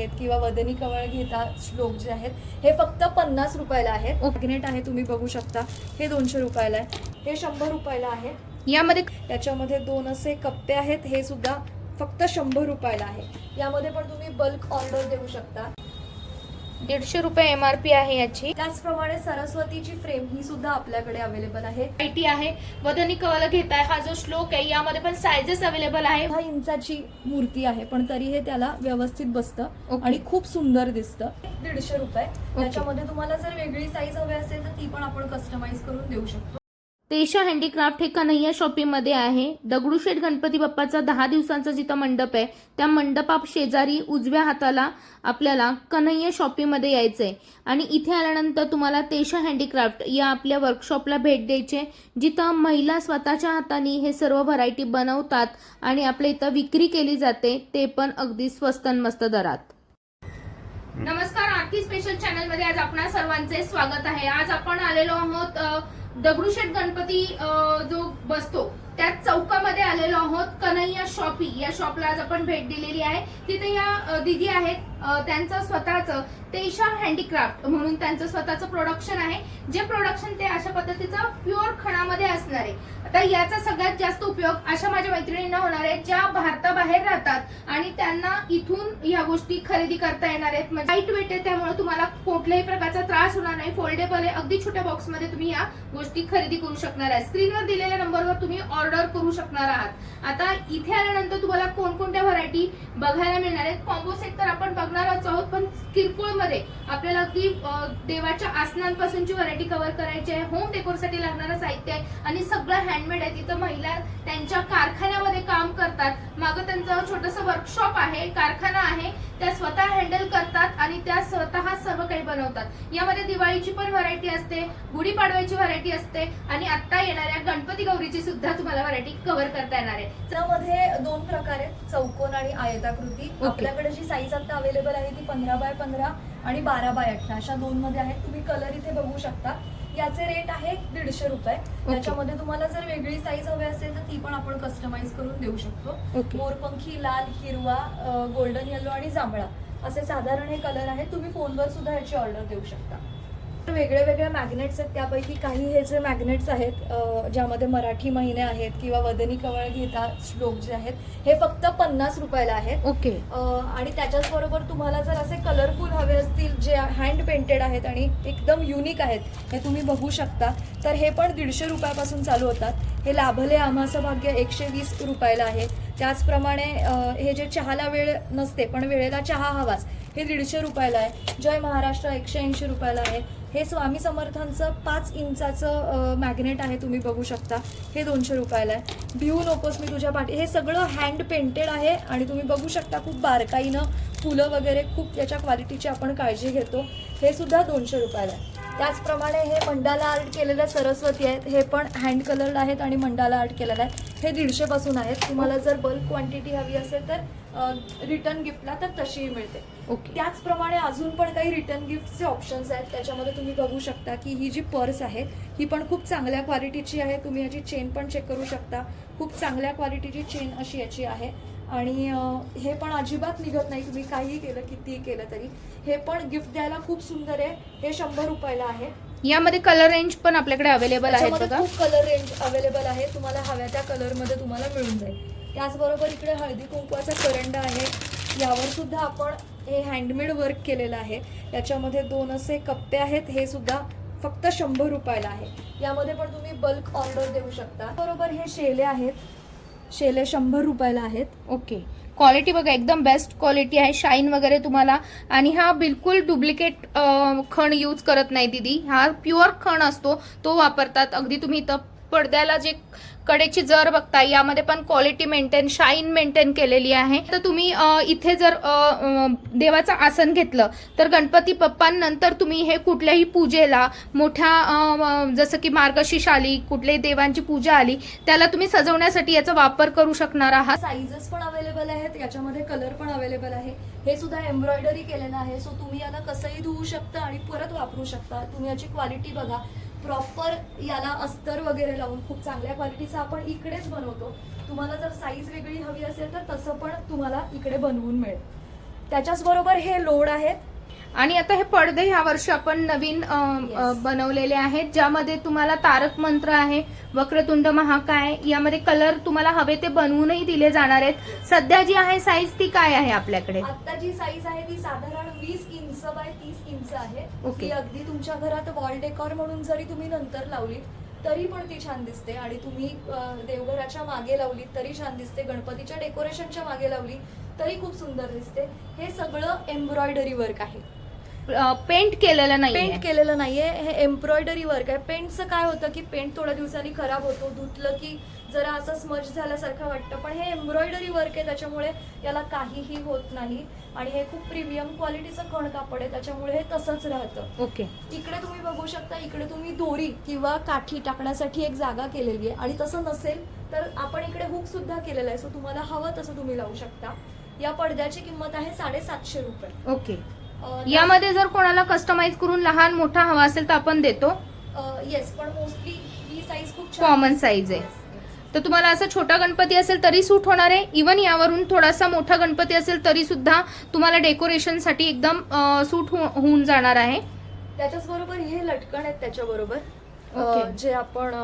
आहेत किंवा वदनी कवळ घेता श्लोक जे आहेत हे फक्त पन्नास रुपयाला आहेत. मॅग्नेट आहे तुम्ही बघू शकता. हे दोनशे रुपयाला आहे. हे शंभर रुपयाला आहे. यामध्ये याच्यामध्ये दोन असे कप्पे आहेत. हे सुद्धा फक्त शंभर रुपयाला आहे. यामध्ये पण तुम्ही बल्क ऑर्डर देऊ शकता. दीडशे रुपये एम आर पी आहे याची. त्याचप्रमाणे सरस्वतीची फ्रेम ही सुद्धा आपल्याकडे अवेलेबल आहे. आयटी आहे. वदनी कवाला घेताय. हा जो श्लोक आहे यामध्ये पण सायझेस अवेलेबल आहे. दहा इंचाची मूर्ती आहे पण तरी हे त्याला व्यवस्थित बसतं. आणि खूप सुंदर दिसतं. दीडशे रुपये. त्याच्यामध्ये तुम्हाला जर वेगळी साईज हवी असेल तर ती पण आपण कस्टमाइज करून देऊ शकतो. तेशा हँडीक्राफ्ट हे कन्हैया शॉपिंगमध्ये आहे. दगडूशेठ गणपती बाप्पाचा दहा दिवसांचा जिथं मंडप आहे त्या मंडपा शेजारी उजव्या हाताला आपल्याला कन्हैया शॉपिंगमध्ये यायचं आहे आणि इथे आल्यानंतर तुम्हाला तेशा हँडीक्राफ्ट या आपल्या वर्कशॉपला भेट द्यायचे जिथं महिला स्वतःच्या हाताने हे सर्व व्हरायटी बनवतात आणि आपल्या इथं विक्री केली जाते ते पण अगदी स्वस्त मस्त दरात. नमस्कार आरती स्पेशल चॅनलमध्ये आज आपणा सर्वांचे स्वागत आहे. आज आपण आलेलो आहोत दगडूशेठ गणपती जो बसतो त्या चौकामध्ये आलेलो आहोत कन्हैया शॉपी. या शॉपला आज आपण भेट दिलेली आहे. तिथे या दिदी आहेत. त्यांचं स्वतःचं तेशा हँडीक्राफ्ट म्हणून त्यांचं स्वतःचं प्रोडक्शन आहे. जे प्रोडक्शन ते अशा पद्धतीचं प्युअर खणामध्ये असणार आहे. तर याचा सगळ्यात जास्त उपयोग अशा माझ्या मैत्रिणींना होणार आहे ज्या भारताबाहेर राहतात आणि त्यांना इथून या गोष्टी खरेदी करता येणार आहेत. म्हणजे लाइट वेट आहे त्यामुळे तुम्हाला कुठल्याही प्रकारचा त्रास होणार नाही. फोल्डेबल आहे. अगदी छोट्या बॉक्समध्ये तुम्ही या गोष्टी खरेदी करू शकणार आहे. स्क्रीनवर दिलेल्या नंबरवर तुम्ही ऑर्डर करू शकणार आहात. आता इथे आल्यानंतर तुम्हाला कोणकोणत्या व्हरायटी बघायला मिळणार आहेत? कॉम्बो सेट तर आपण बघणारच आहोत पण किरकोळमध्ये आपल्याला अगदी देवाच्या आसनांपासूनची व्हरायटी कव्हर करायची आहे. होम डेकोरसाठी लागणारं साहित्य आहे. आणि सगळं हँडमेड आहे तिथं महिला त्यांच्या कारखान्यामध्ये काम करतात. मागं त्यांचं छोटंसं वर्कशॉप आहे कारखाना आहे त्या स्वतः हँडल करतात आणि त्या स्वतः सर्व काही बनवतात. यामध्ये दिवाळीची पण व्हरायटी असते गुढीपाडव्याची व्हरायटी असते आणि आता येणाऱ्या गणपती गौरीची सुद्धा तुम्हाला व्हरायटी कव्हर करता येणार आहे. चित्रामध्ये दोन प्रकार आहेत चौकोन आणि आयताकृती. आपल्याकडे जी साईज आता अवेलेबल आहे ती पंधरा बाय पंधरा आणि बारा बाय अठरा. अशा दोन मध्ये आहेत. तुम्ही कलर इथे बघू शकता. याचे रेट आहे दीडशे रुपये. त्याच्यामध्ये तुम्हाला जर वेगळी साईज हवी असेल तर ती पण आपण कस्टमाइज करून देऊ शकतो. मोरपंखी लाल हिरवा गोल्डन येलो आणि जांभळा असे साधारण हे कलर आहेत. तुम्ही फोनवर सुद्धा ह्याची ऑर्डर देऊ शकता. वेगळे वेगळे मॅग्नेट्स आहेत. त्यापैकी काही हे जे मॅग्नेट्स आहेत ज्यामध्ये मराठी महिने आहेत किंवा वदनी कवळ घेता श्लोक जे आहेत हे फक्त पन्नास रुपयाला आहेत. ओके. आणि त्याच्याच बरोबर तुम्हाला जर असे कलरफुल हवे असतील जे हँड पेंटेड आहेत आणि एकदम युनिक आहेत हे तुम्ही बघू शकता. तर हे पण दीडशे रुपयापासून चालू होतात. हे लाभले आम्हाचं भाग्य एकशे वीस रुपयाला आहे. त्याचप्रमाणे हे जे चहाला वेळ नसते पण वेळेला चहा हवाच हे दीडशे रुपयाला आहे. जय महाराष्ट्र एकशे ऐंशी रुपयाला आहे. हे स्वामी समर्थांचं पाच इंचाचं मॅग्नेट आहे तुम्ही बघू शकता. हे दोनशे रुपयाला आहे. भिवू नकोस मी तुझ्या पाठी हे सगळं हँड पेंटेड आहे आणि तुम्ही बघू शकता खूप बारकाईनं फुलं वगैरे खूप त्याच्या क्वालिटीची आपण काळजी घेतो. हे सुद्धा दोनशे रुपयाला आहे. त्याचप्रमाणे हे मंडाला आर्ट केलेल्या सरस्वती आहेत हे पण हँड कलर्ड आहेत आणि मंडाला आर्ट केलेलं आहे. हे दीडशेपासून आहेत. तुम्हाला जर बल्क क्वांटिटी हवी असेल तर रिटर्न गिफ्टला तर तशीही मिळते. ओके. त्याचप्रमाणे अजून पण काही रिटर्न गिफ्टचे ऑप्शन्स आहेत. त्याच्यामध्ये तुम्ही बघू शकता की ही जी पर्स आहे ही पण खूप चांगल्या क्वालिटीची आहे. तुम्ही याची चेन पण चेक करू शकता. खूप चांगल्या क्वालिटीची चेन अशी याची आहे. आणि हे पण अजिबात निघत नाही. तुम्ही काहीही केलं कितीही केलं तरी. हे पण गिफ्ट द्यायला खूप सुंदर आहे. हे शंभर रुपयाला आहे. यामध्ये कलर रेंज पण आपल्याकडे अवेलेबल त्याच्यामध्ये बघा. खूप कलर रेंज अवेलेबल आहे. तुम्हाला हव्या त्या कलरमध्ये तुम्हाला मिळून जाईल. त्याचबरोबर इकडे हळदी कुंकवाचा करंडा आहे. यावर सुद्धा आपण हे हँडमेड वर्क केलेलं आहे. याच्यामध्ये दोन असे कप्पे आहेत. हे सुद्धा फक्त शंभर रुपयाला आहे. यामध्ये पण तुम्ही बल्क ऑर्डर देऊ शकता. बरोबर हे शेले आहेत. शेले शंभर रुपयाला आहेत. ओके. क्वालिटी बघा एकदम बेस्ट क्वालिटी आहे. शाईन वगैरे तुम्हाला. आणि हा बिलकुल डुप्लिकेट खण यूज करत नाही दिदी. हा प्युअर खण असतो. तो वापरतात. अगदी तुम्ही इथं पडद्याला जे कडेची जर बघता यामध्ये पण क्वालिटी मेंटेन शाईन मेंटेन केलेली आहे. तर तुम्ही इथे जर देवाचं आसन घेतलं तर गणपती पप्पांनंतर तुम्ही हे कुठल्याही पूजेला मोठ्या जसं की मार्गशीर्ष आली कुठल्याही देवांची पूजा आली त्याला तुम्ही सजवण्यासाठी याचा वापर करू शकणार आहात. साईजेस पण अवेलेबल आहेत याच्यामध्ये कलर पण अवेलेबल आहे. हे सुद्धा एम्ब्रॉयडरी केलेलं आहे. सो तुम्ही याला कसंही धुवू शकता आणि परत वापरू शकता. तुम्ही याची क्वालिटी बघा. प्रॉपर याला अस्तर वगैरे लावून खूप चांगल्या क्वालिटीचं आपण इकडेच बनवतो. तुम्हाला जर साईज वेगळी हवी असेल तर तसं पण तुम्हाला इकडे बनवून मिळेल. त्याच्याच बरोबर हे लोड आहेत. आणि आता हे पडदे ह्या वर्षी आपण नवीन. बनवलेले आहेत ज्यामध्ये तुम्हाला तारक मंत्र आहे वक्रतुंड महाकाय यामध्ये कलर तुम्हाला हवे ते बनवूनही दिले जाणार आहेत. सध्या जी आहे साईज ती काय आहे आपल्याकडे? आता जी साईज आहे ती साधारण वीस इंच बाय तीस इंच आहे. ओके. अगदी तुमच्या घरात वॉल डेकॉर म्हणून जरी तुम्ही नंतर लावलीत तरी पण ती छान दिसते. आणि तुम्ही देवघराच्या मागे लावलीत तरी छान दिसते. गणपतीच्या डेकोरेशनच्या मागे लावली तरी खूप सुंदर दिसते. हे सगळं एम्ब्रॉयडरी वर्क आहे. पेंट केलेलं नाही पेंट केलेलं नाहीये. हे एम्ब्रॉयडरी वर्क आहे. पेंटचं काय होतं की पेंट थोड्या दिवसांनी खराब होतो. धुतलं की जरा असं स्मज झाल्यासारखं वाटतं. पण हे एम्ब्रॉयडरी वर्क आहे. त्याच्यामुळे याला काहीही होत नाही. आणि हे खूप प्रीमियम क्वालिटीचं खण कापड आहे. त्याच्यामुळे हे तसंच राहतं. ओके. इकडे तुम्ही बघू शकता इकडे तुम्ही दोरी किंवा काठी टाकण्यासाठी एक जागा केलेली आहे. आणि तसं नसेल तर आपण इकडे हुक सुद्धा केलेलं आहे. सो तुम्हाला हवं तसं तुम्ही लावू शकता. या पडद्याची किंमत आहे साडेसातशे रुपये. ओके. यामध्ये जर कोणाला कस्टमाइज करून लहान मोठा हवा असेल तर आपण देतो येस पण मोस्टली ही साईज खूप दिसते. size आहे. तर तुम्हाला असा छोटा गणपती असेल तरी सूट होणार आहे इवन यावरून थोडासा मोठा गणपती असेल तरी सुद्धा तुम्हाला डेकोरेशनसाठी एकदम सूट होऊन जाणार आहे त्याच्याच बरोबर हे लटकन आहेत त्याच्या बरोबर Okay. जे आपण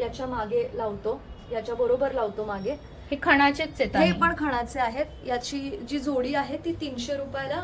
याच्या मागे लावतो याच्या बरोबर लावतो मागे हे खणाचेच आहेत हे. पण खणाचे आहेत याची जी जोडी आहे ती तीनशे रुपयाला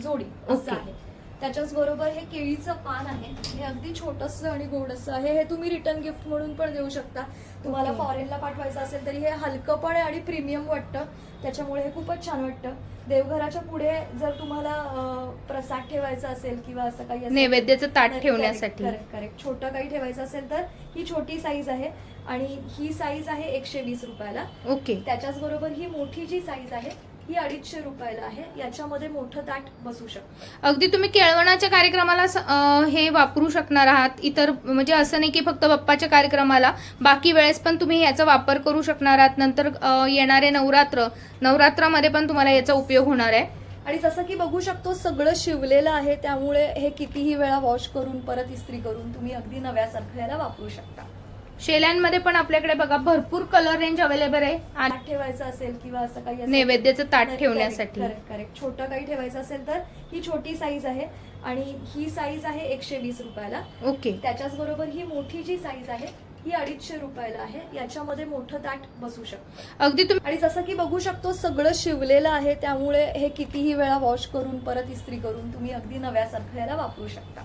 जोडी असं Okay. आहे त्याच्याच बरोबर हे केळीचं पान आहे हे अगदी छोटस आणि गोडस आहे हे तुम्ही रिटर्न गिफ्ट म्हणून पण देऊ शकता तुम्हाला Okay. फॉरेनला पाठवायचं असेल तरी हे हलकं पण आहे आणि प्रीमियम वाटतं त्याच्यामुळे हे खूपच छान वाटतं देवघराच्या पुढे जर तुम्हाला अं, प्रसाद ठेवायचा असेल किंवा असं काही असेल नैवेद्याचं ताट ठेवण्यासाठी. correct, correct. छोटं काही ठेवायचं असेल तर ही छोटी साईज आहे आणि ही साईज आहे एकशे वीस रुपयाला ओके त्याच्याच बरोबर ही मोठी जी साईज आहे ही अडीचशे रुपयाला आहे. याच्यामध्ये मोठं ताट बसू शकतं. अगदी तुम्ही केळवणाच्या कार्यक्रमाला अं, हे वापरू शकणार आहात. इतर म्हणजे असं नाही की फक्त बाप्पाच्या कार्यक्रमाला. बाकी वेळेस पण तुम्ही याचा वापर करू शकणार आहात. नंतर अं, येणारे नवरात्र. नवरात्रामध्ये पण तुम्हाला याचा उपयोग होणार आहे. आणि जसं की बघू शकतो सगळं शिवलेलं आहे. त्यामुळे हे कितीही वेळा वॉश करून परत इस्त्री करून तुम्ही अगदी नव्यासारखं याला वापरू शकता. शेल्यांमध्ये पण आपल्याकडे बघा भरपूर कलर रेंज अवेलेबल आहे. आणि ठेवायचं असेल किंवा असं काही असेल- नैवेद्याचं ताट ठेवण्यासाठी. correct, correct. छोटं काही ठेवायचं असेल तर ही छोटी साईज आहे आणि ही साईज आहे एकशे वीस रुपयाला. ओके. त्याच्याच बरोबर ही मोठी जी साईज आहे ही अडीचशे रुपयाला आहे. याच्यामध्ये मोठं ताट बसू शकतं. अगदी तुम्ही आणि जसं की बघू शकतो सगळं शिवलेलं आहे. त्यामुळे हे कितीही वेळा वॉश करून परत इस्त्री करून तुम्ही अगदी नव्यासारखं याला वापरू शकता.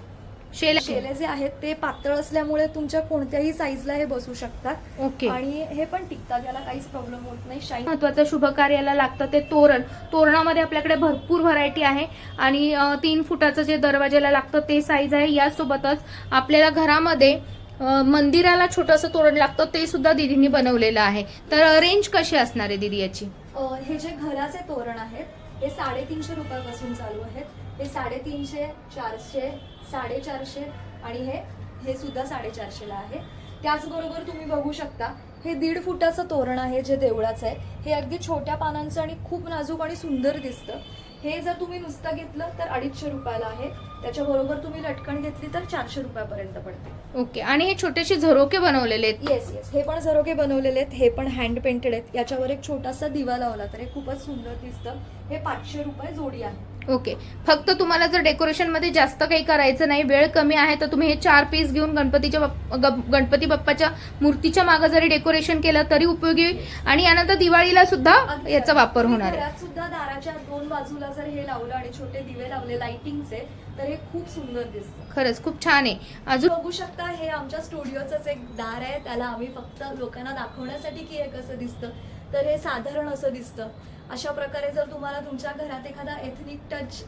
शेल्या शेले जे आहेत ते पातळ असल्यामुळे तुमच्या कोणत्याही साईजला हे बसू शकतात. ओके. आणि हे पण टिकतात याला काहीच प्रॉब्लेम होत नाही. शाईन महत्वाचं शुभ कार्याला लागतं ते तोरण. तोरणामध्ये आपल्याकडे भरपूर व्हरायटी आहे. आणि तीन फुटाचं जे दरवाजाला लागतं ते साईज आहे. यासोबतच आपल्याला घरामध्ये मंदिराला छोटंसं तोरण लागतं ते सुद्धा दिदींनी बनवलेलं आहे. तर रेंज कशी असणार आहे दिदी याची? हे जे घराचे तोरण आहेत हे साडेतीनशे रुपयापासून चालू आहेत. हे साडेतीनशे चारशे साडेचारशे आणि हे हे सुद्धा साडेचारशेला आहे. त्याचबरोबर तुम्ही बघू शकता हे दीड फुटाचं तोरण आहे जे देवळाचं आहे. हे अगदी छोट्या पानांचं आणि खूप नाजूक आणि सुंदर दिसतं. हे जर तुम्ही नुसतं घेतलं तर अडीचशे रुपयाला आहे. त्याच्याबरोबर तुम्ही लटकन घेतली तर चारशे रुपयापर्यंत पडते. ओके आणि हे छोटेसे झरोके बनवलेले आहेत? Yes yes. हे पण झरोके बनवलेले आहेत. हे पण हँड पेंटेड आहेत. याच्यावर एक छोटासा दिवा लावला तर हे खूपच सुंदर दिसतं. हे पाचशे रुपये जोडी आहे. ओके. फक्त तुम्हाला जर डेकोरेशनमध्ये जास्त काही करायचं नाही वेळ कमी आहे तर तुम्ही हे चार पीस घेऊन गणपतीच्या बाप- गणपती बाप्पाच्या मूर्तीच्या मागे जरी डेकोरेशन केलं तरी उपयोगी आणि यानंतर दिवाळीला सुद्धा याचा वापर होणार आहे. सुद्धा दाराच्या दोन बाजूला जर हे लावलं आणि छोटे दिवे लावले लाइटिंगचे तर हे खूप सुंदर दिसतं. खरंच खूप छान आहे. अजून बघू शकता हे आमच्या स्टुडिओचंच एक दार आहे त्याला आम्ही फक्त लोकांना दाखवण्यासाठी की हे कसं दिसतं. तर हे साधारण असं दिसतं. अशा प्रकारे जर तुम्हाला तुमच्या घरात एखादा एथनिक टच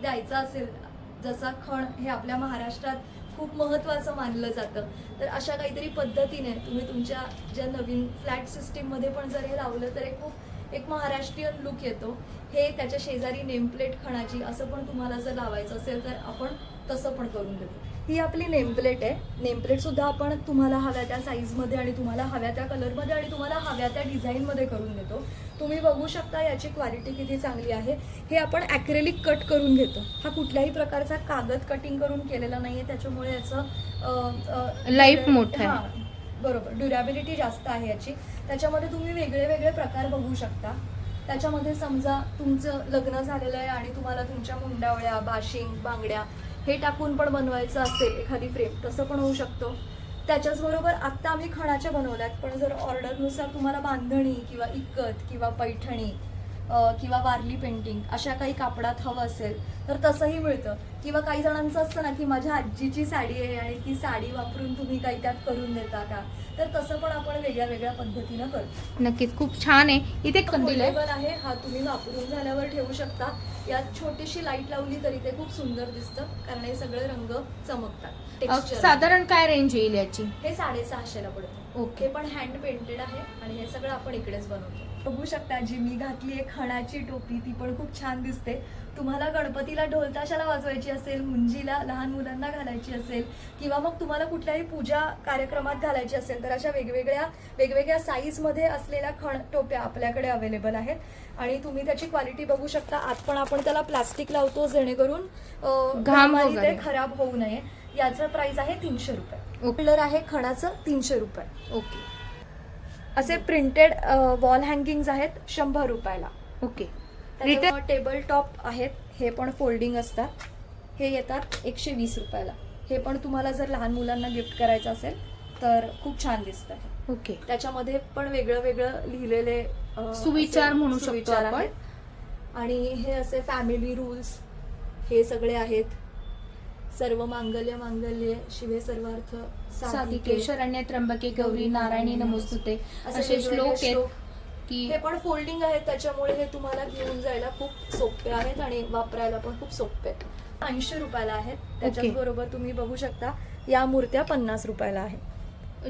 द्यायचा असेल जसा खण हे आपल्या महाराष्ट्रात खूप महत्त्वाचं मानलं जातं तर अशा काहीतरी पद्धतीने तुम्ही तुमच्या ज्या नवीन फ्लॅट सिस्टीममध्ये पण जर हे लावलं तर हे खूप एक महाराष्ट्रीयन लुक येतो. हे त्याच्या शेजारी नेमप्लेट खणाची असं पण तुम्हाला जर लावायचं असेल तर आपण तसं पण करून देतो. ही आपली नेमप्लेट आहे. नेमप्लेट सुद्धा आपण तुम्हाला हव्या त्या साईजमध्ये आणि तुम्हाला हव्या त्या कलरमध्ये आणि तुम्हाला हव्या त्या डिझाईनमध्ये करून देतो. तुम्ही बघू शकता याची क्वालिटी किती चांगली आहे. हे आपण ॲक्रेलिक कट करून घेतो. हा कुठल्याही प्रकारचा कागद कटिंग करून केलेला नाही आहे त्याच्यामुळे याचं Life मोठं. हां, बरोबर. ड्युरॅबिलिटी जास्त आहे याची. त्याच्यामध्ये तुम्ही वेगळे वेगळे प्रकार बघू शकता. त्याच्यामध्ये समजा तुमचं लग्न झालेलं आहे आणि तुम्हाला तुमच्या मुंडावळ्या बाशिंग बांगड्या हे टाकून पण बनवायचं असेल एखादी फ्रेम तसं पण होऊ शकतो. त्याच्याचबरोबर आत्ता आम्ही खणाच्या बनवल्यात पण जर ऑर्डरनुसार तुम्हाला बांधणी किंवा इक्कत किंवा पैठणी किंवा वारली पेंटिंग अशा काही कापडात हवं असेल तर तसंही मिळतं. किंवा काही जणांचं असतं ना की माझ्या आजीची साडी आहे आणि ती साडी वापरून तुम्ही काही त्यात करून देता का? तर तसं पण आपण वेगळ्या वेगळ्या पद्धतीनं करतो. नक्कीच खूप छान आहे. इथे कंदील आहे. हा तुम्ही वापरून झाल्यावर ठेवू शकता. यात छोटीशी लाइट लावली तरी ते खूप सुंदर दिसतं कारण हे सगळे रंग चमकतात. साधारण काय रेंज येईल याची? हे साडेसहाशेला पडतं. ओके. पण हँड पेंटेड आहे आणि हे सगळं आपण इकडेच बनवतो. बघू शकता जी मी घातली आहे खणाची टोपी ती पण खूप छान दिसते. तुम्हाला गणपतीला ढोलताशाला वाजवायची असेल मुंजीला लहान मुलांना घालायची असेल किंवा मग तुम्हाला कुठल्याही पूजा कार्यक्रमात घालायची असेल तर अशा वेगवेगळ्या वेगवेगळ्या साईजमध्ये असलेल्या खण टोप्या आपल्याकडे अवेलेबल आहेत. आणि तुम्ही त्याची क्वालिटी बघू शकता. आत पण आपण त्याला प्लास्टिक लावतो जेणेकरून घाम. ते खराब होऊ नये. याचं प्राइस आहे तीनशे रुपये. कलर आहे खणाचं तीनशे रुपये. ओके. असे प्रिंटेड वॉल हँगिंग्स आहेत शंभर रुपयाला. ओके. रिटर्न टेबल टॉप आहेत हे पण फोल्डिंग असतात. हे येतात एकशे वीस रुपयाला. हे पण तुम्हाला जर लहान मुलांना गिफ्ट करायचं असेल तर खूप छान दिसतं ओके. त्याच्यामध्ये पण वेगळं वेगळं लिहिलेले सुविचार म्हणू शकतो सुविचार आपण. आहेत. आणि हे असे फॅमिली रूल्स हे सगळे आहेत. सर्व मांगल्य मांगल्य शिवे सर्वार्थ साधिके. शरण्य त्र्यंबके गौरी नारायणी नमोस्तुते. असे श्लोक आहेत श्लोक. की हे पण फोल्डिंग आहेत त्याच्यामुळे हे तुम्हाला घेऊन जायला खूप सोपे आहेत आणि वापरायला पण खूप सोपे आहेत. ऐंशी रुपयाला आहेत. त्याच्याच बरोबर तुम्ही बघू शकता या मूर्त्या पन्नास रुपयाला आहेत.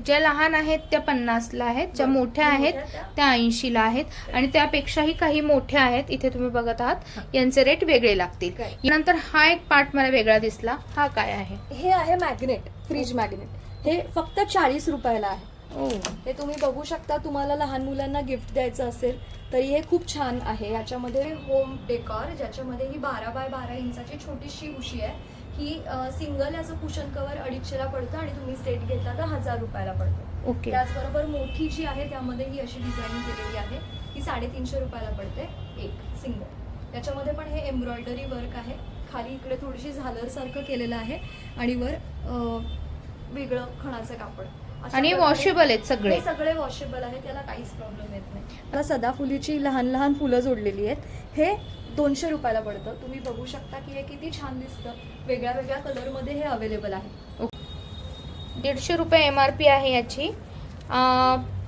ज्या लहान आहेत त्या पन्नासला आहेत ज्या. मोठ्या आहेत त्या- ऐंशीला आहेत. आणि त्यापेक्षाही काही मोठ्या आहेत इथे तुम्ही बघत आहात यांचे रेट वेगळे लागतील. काय? नंतर हा एक पार्ट मला वेगळा दिसला. हा काय आहे? हे आहे मॅग्नेट फ्रीज मॅग्नेट हे फक्त चाळीस रुपयाला आहे. हे तुम्ही बघू शकता तुम्हाला लहान मुलांना गिफ्ट द्यायचं असेल तरी हे खूप छान आहे. याच्यामध्ये होम डेकॉर ज्याच्यामध्ये ही बारा बाय बारा इंचाची छोटीशी उशी आहे. ही सिंगल याचं कुशन कवर अडीचशेला पडतं आणि तुम्ही सेट घेतला तर हजार रुपयाला पडतो. ओके. त्याचबरोबर मोठी जी आहे त्यामध्ये ही अशी डिझाईन केलेली आहे. ही साडेतीनशे रुपयाला पडते एक सिंगल त्याच्यामध्ये पण हे एम्ब्रॉयडरी वर्क आहे. खाली इकडे थोडीशी झालर सारखं केलेलं आहे आणि वर वेगळं खणाचं कापड. आणि वॉशेबल आहेत सगळे. हे सगळे वॉशेबल आहे त्याला काहीच प्रॉब्लेम येत नाही. मला सदाफुलीची लहान लहान फुलं जोडलेली आहेत. हे दोनशे रुपयाला पडतं. तुम्ही बघू शकता की हे किती छान दिसतं. वेगळ्या वेगळ्या कलरमध्ये हे अवेलेबल आहे. दीडशे रुपये एम आर पी आहे याची.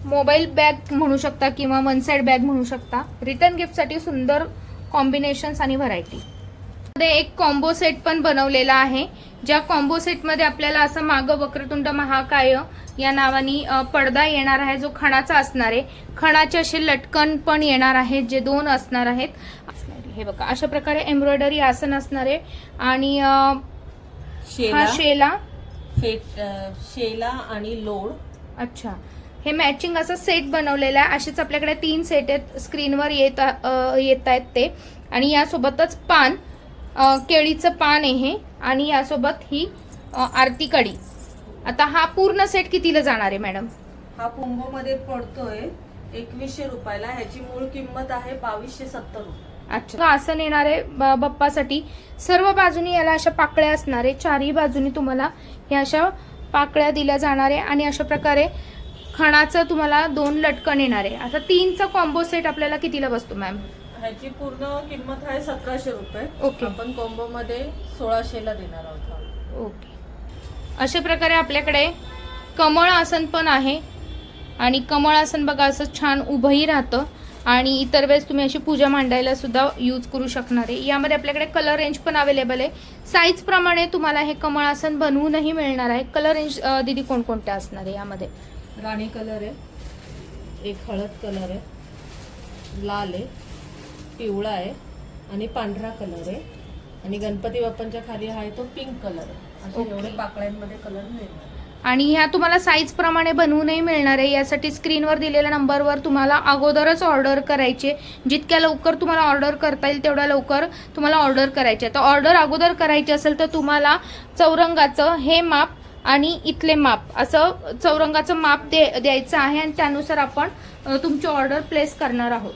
मोबाईल बॅग म्हणू शकता किंवा वन साईड बॅग म्हणू शकता. रिटर्न गिफ्टसाठी सुंदर कॉम्बिनेशन्स आणि व्हरायटी मध्ये एक कॉम्बो सेट पण बनवलेला आहे. ज्या कॉम्बो सेटमध्ये आपल्याला असं मागं वक्रतुंड महाकाय या नावाने पडदा येणार आहे जो खणाचा असणार आहे. खणाचे असे लटकन पण येणार आहेत जे दोन असणार आहेत. हे बघा. अशा प्रकारे एम्ब्रॉयडरी आसन असणार आहे. आणि हा शेला. शेला. फेट अ, शेला आणि लोड. अच्छा. हे मॅचिंग असं सेट बनवलेलं आहे. असेच आपल्याकडे तीन सेट आहेत. स्क्रीनवर येत येत आहेत ते. आणि यासोबतच पान केळीचं पान आहे हे. आणि यासोबत ही आरती कडी. आता हा पूर्ण सेट कितीला जाणार आहे मॅडम हा कोंबो मध्ये पडतोय एकवीसशे रुपयाला. ह्याची मूळ किंमत आहे बावीसशे सत्तर रुपये. अच्छा. आसन येणार आहे बाप्पासाठी सर्व बाजूनी याला अशा पाकळ्या असणार आहे चारही बाजूनी तुम्हाला ह्या अशा पाकळ्या दिल्या जाणार आहे आणि अशा प्रकारे खणाचं तुम्हाला दोन लटकन येणार. आहे आता तीनचा कॉम्बो सेट आपल्याला कितीला बसतो मॅम ह्याची पूर्ण किंमत आहे सतराशे रुपये. ओके. आपण कोंबो मध्ये सोळाशेला देणार आहोत. ओके. अशा प्रकारे आपल्याकडे कमळ आसन पण आहे. आणि कमळ आसन बघा असं छान उभंही राहतं. आणि इतर वेळेस तुम्ही अशी पूजा मांडायला सुद्धा यूज करू शकणार आहे. यामध्ये आपल्याकडे कलर रेंज पण अवेलेबल आहे. साईज प्रमाणे तुम्हाला हे कमळ आसन बनवूनही मिळणार आहे. कलर रेंज दिदी कोणकोणत्या असणार आहे यामध्ये? राणी कलर आहे. एक हळद कलर आहे. लाल आहे. पिवळा आहे. आणि पांढरा कलर आहे. आणि गणपती बाप्पांच्या खाली आहे तो पिंक कलर आहे. असे. एवढे पाकळ्यांमध्ये कलर मिळणार आणि ह्या तुम्हाला साईजप्रमाणे बनवूनही मिळणार आहे. यासाठी स्क्रीनवर दिलेल्या नंबरवर तुम्हाला अगोदरच ऑर्डर करायचे. जितक्या लवकर तुम्हाला ऑर्डर करता येईल तेवढ्या लवकर तुम्हाला ऑर्डर करायचे. तर ऑर्डर अगोदर करायची असेल तर तुम्हाला चौरंगाचं हे माप आणि इथले माप असं चौरंगाचं माप दे द्यायचं आहे. आणि त्यानुसार आपण तुमची ऑर्डर प्लेस करणार आहोत.